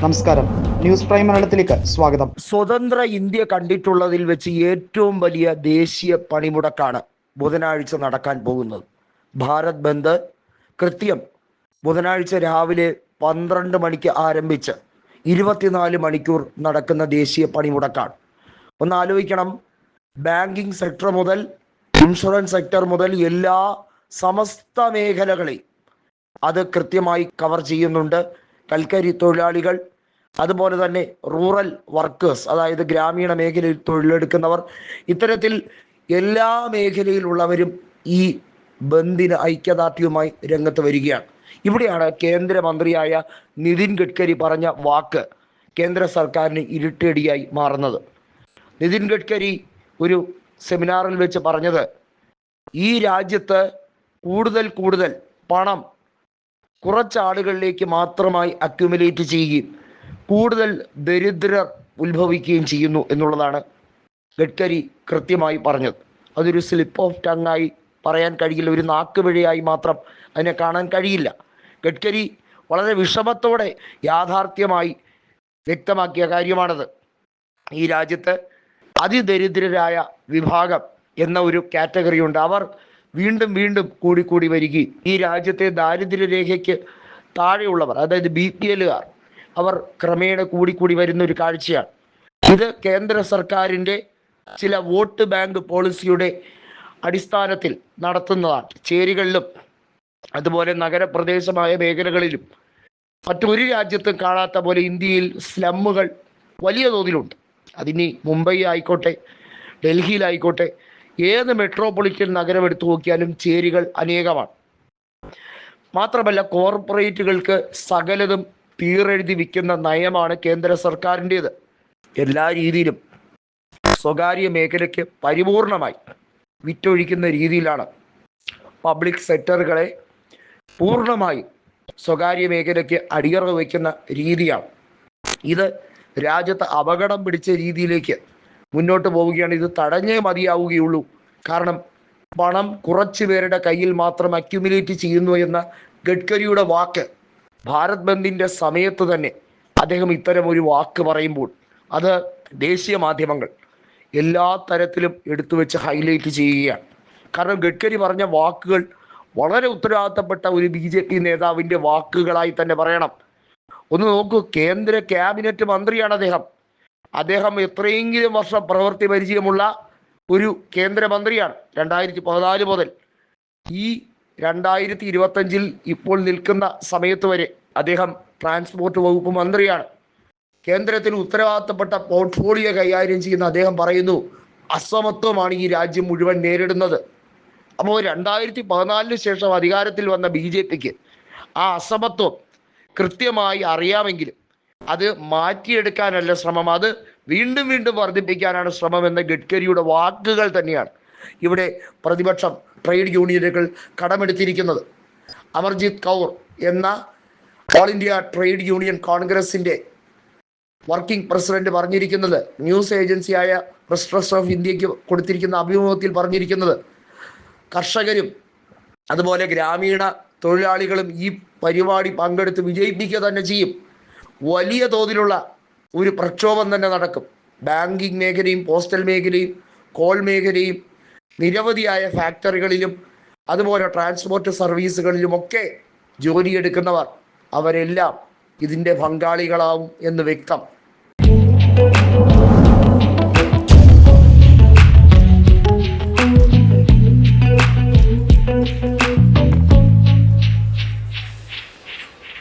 നമസ്കാരം. News prime മലയാളത്തിലേക്ക് സ്വാഗതം. സ്വതന്ത്ര ഇന്ത്യ കണ്ടിട്ടുള്ളതിൽ വെച്ച് ഏറ്റവും വലിയ ദേശീയ പണിമുടക്കാണ് ബുധനാഴ്ച നടക്കാൻ പോകുന്നത്. ഭാരത് ബന്ദ് കൃത്യം ബുധനാഴ്ച രാവിലെ പന്ത്രണ്ട് മണിക്ക് ആരംഭിച്ച് ഇരുപത്തിനാല് മണിക്കൂർ നടക്കുന്ന ദേശീയ പണിമുടക്കാണ്. ഒന്ന് ആലോചിക്കണം. ബാങ്കിങ് സെക്ടർ മുതൽ ഇൻഷുറൻസ് സെക്ടർ മുതൽ എല്ലാ സമസ്ത മേഖലകളെയും അത് കൃത്യമായി കവർ ചെയ്യുന്നുണ്ട്. കൽക്കരി തൊഴിലാളികൾ അതുപോലെ തന്നെ റൂറൽ വർക്കേഴ്സ് അതായത് ഗ്രാമീണ മേഖലയിൽ തൊഴിലെടുക്കുന്നവർ ഇത്തരത്തിൽ എല്ലാ മേഖലയിലുള്ളവരും ഈ ബന്ദിന് ഐക്യദാർഢ്യവുമായി രംഗത്ത് വരികയാണ്. ഇവിടെയാണ് കേന്ദ്രമന്ത്രിയായ നിതിൻ ഗഡ്കരി പറഞ്ഞ വാക്ക് കേന്ദ്ര സർക്കാരിന് ഇരുട്ടടിയായി മാറുന്നത്. നിതിൻ ഗഡ്കരി ഒരു സെമിനാറിൽ വെച്ച് പറഞ്ഞത് ഈ രാജ്യത്ത് കൂടുതൽ കൂടുതൽ പണം കുറച്ച് ആളുകളിലേക്ക് മാത്രമായി അക്യുമുലേറ്റ് ചെയ്യുകയും കൂടുതൽ ദരിദ്രർ ഉത്ഭവിക്കുകയും ചെയ്യുന്നു എന്നുള്ളതാണ് ഗഡ്കരി കൃത്യമായി പറഞ്ഞത്. അതൊരു സ്ലിപ്പ് ഓഫ് ടങ്ങായി പറയാൻ കഴിയില്ല. ഒരു നാക്കുപിഴയായി മാത്രം അതിനെ കാണാൻ കഴിയില്ല. ഗഡ്കരി വളരെ വിഷമത്തോടെ യാഥാർത്ഥ്യമായി വ്യക്തമാക്കിയ കാര്യമാണത്. ഈ രാജ്യത്ത് അതിദരിദ്രരായ വിഭാഗം എന്ന ഒരു കാറ്റഗറി ഉണ്ട്. അവർ വീണ്ടും വീണ്ടും കൂടിക്കൂടി വരികയും ഈ രാജ്യത്തെ ദാരിദ്ര്യരേഖയ്ക്ക് താഴെയുള്ളവർ അതായത് ബി പി എല്ലുകാർ അവർ ക്രമേണ കൂടിക്കൂടി വരുന്ന ഒരു കാഴ്ചയാണ്. ഇത് കേന്ദ്ര സർക്കാരിന്റെ ചില വോട്ട് ബാങ്ക് പോളിസിയുടെ അടിസ്ഥാനത്തിൽ നടത്തുന്നതാണ്. ചേരികളിലും അതുപോലെ നഗരപ്രദേശമായ മേഖലകളിലും മറ്റൊരു രാജ്യത്തും കാണാത്ത പോലെ ഇന്ത്യയിൽ സ്ലമ്മുകൾ വലിയ തോതിലുണ്ട്. അതിനി മുംബൈ ആയിക്കോട്ടെ ഡൽഹിയിലായിക്കോട്ടെ ഏത് മെട്രോപൊളിറ്റൻ നഗരം എടുത്തു നോക്കിയാലും ചേരികൾ അനേകമാണ്. മാത്രമല്ല കോർപ്പറേറ്റുകൾക്ക് സകലതും തീറെഴുതി വിൽക്കുന്ന നയമാണ് കേന്ദ്ര സർക്കാരിന്റേത്. എല്ലാ രീതിയിലും സ്വകാര്യ മേഖലയ്ക്ക് പരിപൂർണമായി വിറ്റൊഴിക്കുന്ന രീതിയിലാണ് പബ്ലിക് സെക്ടറുകളെ പൂർണമായി സ്വകാര്യ മേഖലയ്ക്ക് അടിയറവ് വയ്ക്കുന്ന രീതിയാണ്. ഇത് രാജ്യത്ത് അപകടം പിടിച്ച രീതിയിലേക്ക് മുന്നോട്ട് പോവുകയാണ്. ഇത് തടഞ്ഞേ മതിയാവുകയുള്ളൂ. കാരണം പണം കുറച്ചു പേരുടെ കയ്യിൽ മാത്രം അക്യുമുലേറ്റ് ചെയ്യുന്നു എന്ന ഗഡ്കരിയുടെ വാക്ക് ഭാരത് ബന്ദിന്റെ സമയത്ത് തന്നെ അദ്ദേഹം ഇത്തരം ഒരു വാക്ക് പറയുമ്പോൾ അത് ദേശീയ മാധ്യമങ്ങൾ എല്ലാ തരത്തിലും എടുത്തു വെച്ച് ഹൈലൈറ്റ് ചെയ്യുകയാണ്. കാരണം ഗഡ്കരി പറഞ്ഞ വാക്കുകൾ വളരെ ഉത്തരവാദിത്തപ്പെട്ട ഒരു ബി ജെ പി നേതാവിന്റെ വാക്കുകളായി തന്നെ പറയണം. ഒന്ന് നോക്കൂ കേന്ദ്ര ക്യാബിനറ്റ് മന്ത്രിയാണ് അദ്ദേഹം. അദ്ദേഹം എത്രയെങ്കിലും വർഷം പ്രവൃത്തി പരിചയമുള്ള ഒരു കേന്ദ്രമന്ത്രിയാണ് രണ്ടായിരത്തി പതിനാല് മുതൽ. ഈ രണ്ടായിരത്തി ഇരുപത്തഞ്ചിൽ ഇപ്പോൾ നിൽക്കുന്ന സമയത്ത് വരെ അദ്ദേഹം ട്രാൻസ്പോർട്ട് വകുപ്പ് മന്ത്രിയാണ്. കേന്ദ്രത്തിൽ ഉത്തരവാദിത്തപ്പെട്ട പോർട്ട്ഫോളിയോ കൈകാര്യം ചെയ്യുന്ന അദ്ദേഹം പറയുന്നു അസമത്വമാണ് ഈ രാജ്യം മുഴുവൻ നേരിടുന്നത്. അപ്പോൾ രണ്ടായിരത്തി പതിനാലിന് ശേഷം അധികാരത്തിൽ വന്ന ബി ജെ പിക്ക് ആ അസമത്വം കൃത്യമായി അറിയാമെങ്കിലും അത് മാറ്റിയെടുക്കാനല്ല ശ്രമം. അത് വീണ്ടും വീണ്ടും വർദ്ധിപ്പിക്കാനാണ് ശ്രമം എന്ന ഗഡ്കരിയുടെ വാക്കുകൾ തന്നെയാണ് ഇവിടെ പ്രതിപക്ഷം ട്രേഡ് യൂണിയനുകൾ കടമെടുത്തിരിക്കുന്നത്. അമർജിത് കൗർ എന്ന ഓൾ ഇന്ത്യ ട്രേഡ് യൂണിയൻ കോൺഗ്രസിന്റെ വർക്കിംഗ് പ്രസിഡന്റ് പറഞ്ഞിരിക്കുന്നത് ന്യൂസ് ഏജൻസിയായ പ്രസ് ട്രസ്റ്റ് ഓഫ് ഇന്ത്യയ്ക്ക് കൊടുത്തിരിക്കുന്ന അഭിമുഖത്തിൽ പറഞ്ഞിരിക്കുന്നത് കർഷകരും അതുപോലെ ഗ്രാമീണ തൊഴിലാളികളും ഈ പരിപാടി പങ്കെടുത്ത് വിജയിപ്പിക്കുക തന്നെ ചെയ്യും. വലിയ തോതിലുള്ള ഒരു പ്രക്ഷോഭം തന്നെ നടക്കും. ബാങ്കിങ് മേഖലയും പോസ്റ്റൽ മേഖലയും കോൾ മേഖലയും നിരവധിയായ ഫാക്ടറികളിലും അതുപോലെ ട്രാൻസ്പോർട്ട് സർവീസുകളിലുമൊക്കെ ജോലിയെടുക്കുന്നവർ അവരെല്ലാം ഇതിന്റെ പങ്കാളികളാവും എന്ന് വ്യക്തം.